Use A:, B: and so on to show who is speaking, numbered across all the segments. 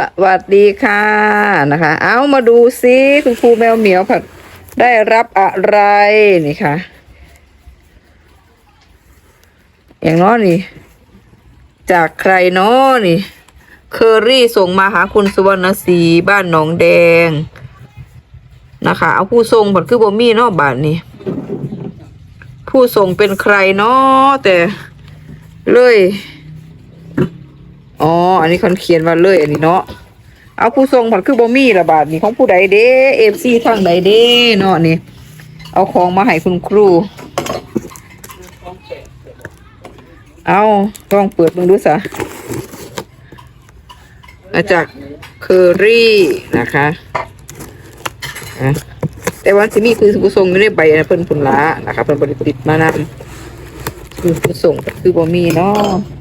A: สวัสดีค่ะนะคะ เอามาดูซิคุณครูแมวเหมียวผัดได้รับอะไรนี่ค่ะ อย่างน้อนี่ จากใครนาะนี่ เคอรี่ส่งมาหาคุณสุวรรณศรีบ้านหนองแดงนะคะ เอาผู้ส่งผัดคือบ่มีเนาะบาทนี้ผู้ส่งเป็นใครนาะแต่เลย อ๋อ อันนี้คนเขียนมาเลย อันนี้เนาะ เอาผู้ทรงผัดคือบ่มีระบาดนี่ของผู้ใดเด้เอฟซีทางใดเด้เนาะนี่ เอาของมาให้คุณครู เอาลองเปิดมึงดูซะมาจากเคอรี่นะคะอะแต่วันสิมีคือผู้ทรงไม่ได้ใบนะเพิ่นผลละนะคะเพิ่นบริติดมานำคือผู้ส่งคือบ่มีเนาะ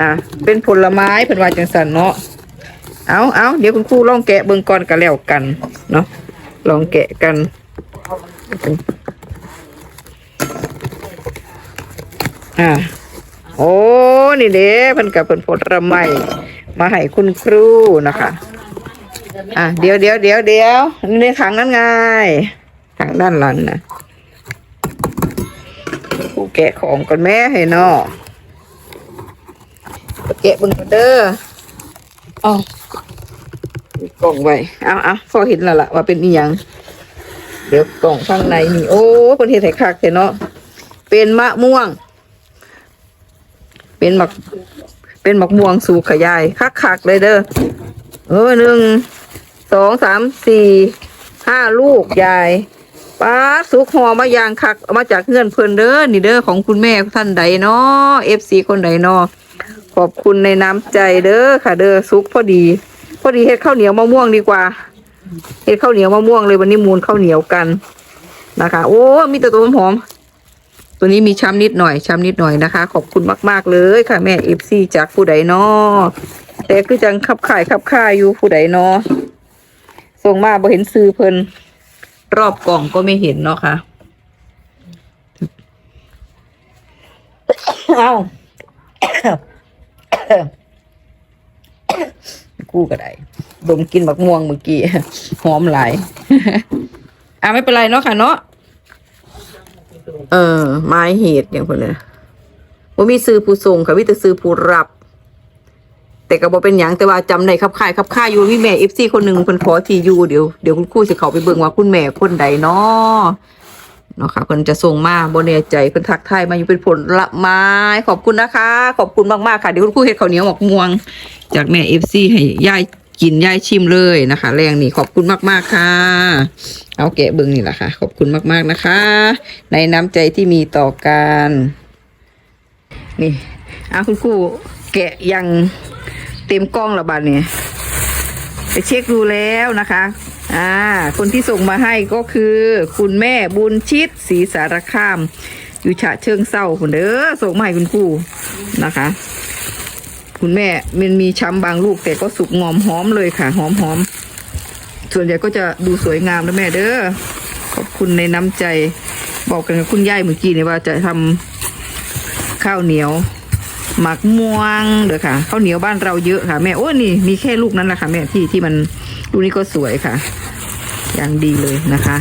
A: อะเป็นผลไม้เป็นว่าจังสันเนาะเอาเอาเดี๋ยวคุณครูลองแกะเบิ่งก่อนกันแล้วกันเนาะลองแกะกันอะโอ้นี่เด้เพิ่นกับเพิ่นผลไม้มาให้คุณครูนะคะอะเดี๋ยวเดี๋ยวเดี๋ยวเดี๋ยวในถังนั้นไงถังด้านหลังนะครูแกะของก่อนแม่ให้เนาะ แกะเบึงก่อนเด้ออ๋อมีกล่องไว้เอาเอาพอเห็นแล้วล่ะว่าเป็นอีหยังเดี๋ยวกล่องข้างในนี่โอ้คนเห็นไถ่คักเนาะเป็นมะม่วง เป็นหมัก เป็นหมักม่วงสูขยายคักคักๆเลยเด้อเออหนึ่งสองสามสี่ห้าลูกยายป้าดสุกหอมายางคักเอามาจากเงื่อนเพิ่นเด้อนี่เด้อของคุณแม่ท่านใดเนาะเอฟซีคนใดเนาะ ขอบคุณในน้ำใจเด้อค่ะ เด้อซุกพอดี พอดีเฮ็ดข้าวเหนียวมะม่วงดีกว่าเฮ็ดข้าวเหนียวมะม่วงเลยวันนี้มูลข้าวเหนียวกันนะคะ โอ้มีแต่ตัวหอมตัวนี้มีช้ำนิดหน่อยช้ำนิดหน่อยนะคะ ขอบคุณมาก ๆ เลยค่ะ แม่เอฟซีจากผู้ใดนาะแต่คือจังขับข่ายขับข่ายอยู่ผู้ใดนาะส่งมาบ่เห็นซื้อเพิ่นรอบกล่องก็ไม่เห็นเนาะค่ะเอา กู้ก็ได้ดมกินบักม่วงเมื่อกี้หอมหลายอะไม่เป็นไรเนาะค่ะเนาะเออไม้เหตุอย่างคนเลยว่ามีซื้อผู้ส่งค่ะวิแต่ซื้อผู้รับ แต่ก็บอกเป็นหยังแต่ว่าจำได้ขับค่ายขับค่ายอยู่มีแม่เอฟซีคนหนึ่งเพิ่นขอทีอยู่เดี๋ยวเดี๋ยวคุณครูจะเข้าไปเบิ่งว่าคุณแม่คนใดเนาะ เนาะค่ะเพิ่นจะส่งมาบ่แน่ใจเพิ่นทักทายมาอยู่เป็นผลละไม้ขอบคุณนะคะ ขอบคุณมากๆค่ะเดี๋ยวคุณครูเฮ็ดข้าวเหนียวหมกม่วง จากแม่ FC ให้ยายกินยายชิมเลยนะคะ แรงนี่ขอบคุณมากๆค่ะ เอาแกะเบิ่งนี่แหละค่ะ ขอบคุณมากๆนะคะ ในน้ำใจที่มีต่อกันนี่เอาคุณครูแกะยังเต็มกล้องและบาดเนี่ยไปเช็คดูแล้วนะคะ อ่า คนที่ส่งมาให้ก็คือ คุณแม่บุญชิตศรีสารคาม อยู่ฉะเชิงเศร้าคุณเด้อส่งมาให้คุณครูนะคะ คุณแม่มันมีช้ำบางลูกแต่ก็สุกงอมหอมเลยค่ะ หอมหอมส่วนใหญ่ก็จะดูสวยงามนะแม่เด้อขอบคุณในน้ำใจ บอกกันกับคุณย่ายเมื่อกี้เนี่ยว่าจะทำข้าวเหนียวหมักม่วงเด้อค่ะข้าวเหนียวบ้านเราเยอะค่ะแม่โอ้นี่มีแค่ลูกนั้นแหละค่ะแม่ที่ที่มัน ลูกนี้ก็สวยค่ะ อย่างดีเลยนะคะ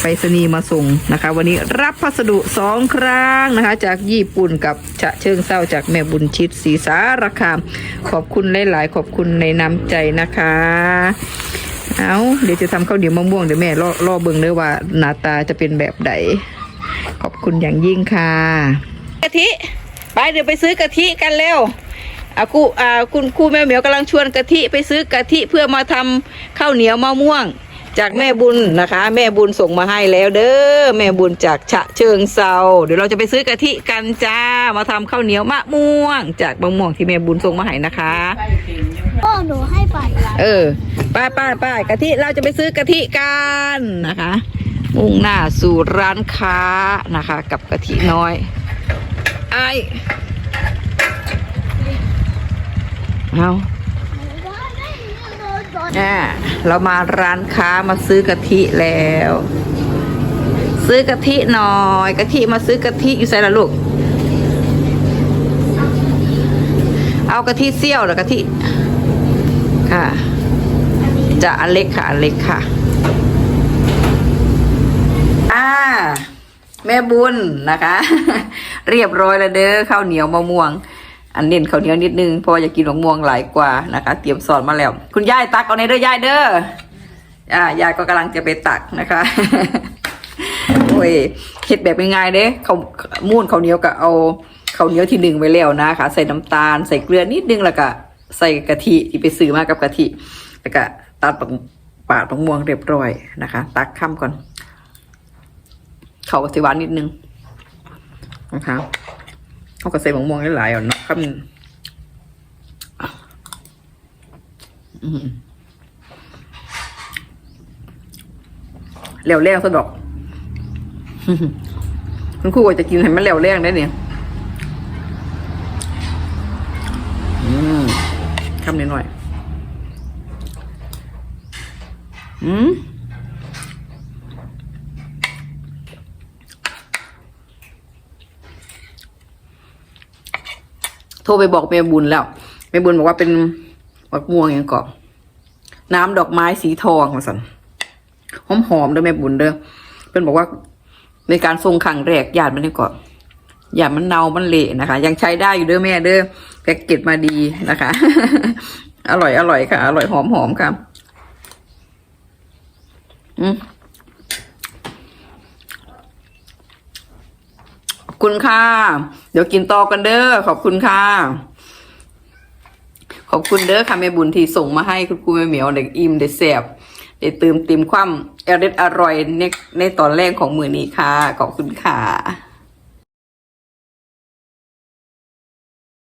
A: ไปรษณีย์มาส่งนะคะ วันนี้รับพัสดุสองครั้งนะคะ จากญี่ปุ่นกับฉะเชิงเศร้าจากแม่บุญชิตศรีสารคาม ขอบคุณหลาย ๆ ขอบคุณในน้ำใจนะคะ เอาเดี๋ยวจะทำข้าวเหนียวมะม่วงเดี๋ยวแม่รอรอเบิงเลยว่าหน้าตาจะเป็นแบบใดขอบคุณอย่างยิ่งค่ะกะทิ ไปเดี๋ยวไปซื้อกะทิกันเร็ว อากูอ่าคุณครูแม่เหมียวกำลังชวนกะทิไปซื้อกะทิเพื่อมาทำข้าวเหนียวมะม่วง จากแม่บุญนะคะ แม่บุญส่งมาให้แล้วเด้อแม่บุญจากฉะเชิงเซาเดี๋ยวเราจะไปซื้อกะทิกันจ้ามาทำข้าวเหนียวมะม่วง จากมะม่วงที่แม่บุญส่งมาให้นะคะ
B: พ่อหนูให้ไป
A: เออป้ายป้ายป้ายกะทิเราจะไปซื้อกะทิกันนะคะ มุ่งหน้าสู่ร้านค้านะคะ กับกะทิน้อยไอ เอาอ่าเรามาร้านค้ามาซื้อกะทิแล้ว ซื้อกะทิหน่อยกะทิมาซื้อกะทิอยู่ใส่ละลูก เอากะทิเซี่ยวหรือกะทิค่ะจะอันเล็กค่ะอันเล็กค่ะอ่าแม่บุญนะคะ เรียบร้อยแล้วเด้อข้าวเหนียวมะม่วง อันเน้นข้าวเหนียวนิดนึงเพราะว่าอยากกินมะม่วงหลายกว่านะคะ เตรียมสอนมาแล้ว คุณยายตักเอาในเด้อยายเด้ออ่ายายก็กำลังจะไปตักนะคะโอ้ยเห็ดแบบง่ายๆเด้เขามูนข้าวเหนียวก็เอาข้าวเหนียวที่หนึ่งไว้แล้วนะคะ ใส่น้ำตาล ใส่เกลือนิดนึงแล้วก็ใส่กะทิที่ไปซื้อมากับกะทิแล้วก็ตัดปักปาดมะม่วงเรียบร้อยนะคะ ตักข้ามก่อนเขาก็สิหวานนิดนึงนะคะ เขาก็ใส่มะม่วงหลายๆอ่อนเนาะข้ามอืมเหลวแรงสะดอกคุณครูว่าจะกินให้มันเหลวแรงได้เนี่ยอืมคำนิดหน่อย อืม ทรไปบอกแม่บุญแล้วแม่บุญบอกว่าเป็นมักม่วงอย่างเกาะน้ำดอกไม้สีทองมาสันหอมหอมเด้อแม่บุญเด้อเพื่อนบอกว่า ในการทรงขังแรกหยาดมันนี่ก่อนหยาดมันเนามันเละนะคะ ยังใช้ได้อยู่เด้อแม่เด้อแพ็กเกจมาดีนะคะ อร่อยอร่อยค่ะ อร่อยหอมหอมค่ะ อืมขอบ คุณค่ะ เดี๋ยวกินต่อกันเด้อขอบคุณค่ะ ขอบคุณเด้อค่ะแม่บุญที่ส่งมาให้คุณครูแม่เหมียวเด็กอิ่มเด็กแสบเด้เติมเต็มความอร่อยอร่อยในในตอนแรกของมือนี้ค่ะ ขอบคุณค่ะ